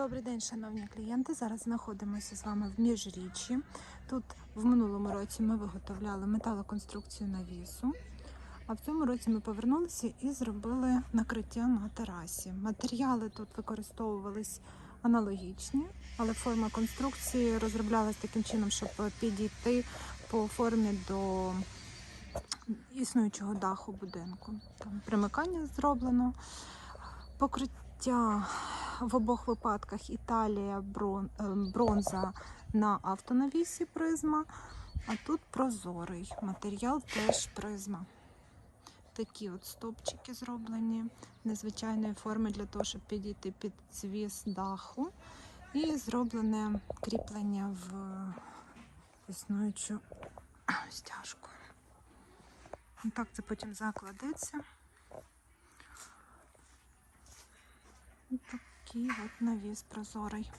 Добрий день, шановні клієнти. Зараз знаходимося з вами в міжріччі. Тут в минулому році ми виготовляли металоконструкцію навісу. А в цьому році ми повернулися і зробили накриття на терасі. Матеріали тут використовувались аналогічні, але форма конструкції розроблялась таким чином, щоб підійти по формі до існуючого даху будинку. Там примикання зроблено, покриття в обох випадках Італія е, бронза на автонавісі призма, а тут прозорий матеріал теж призма. Такі от стовпчики зроблені незвичайної форми для того, щоб підійти під звіс даху. І зроблене кріплення в існуючу стяжку. Так це потім закладеться. Такий от навіс прозорий.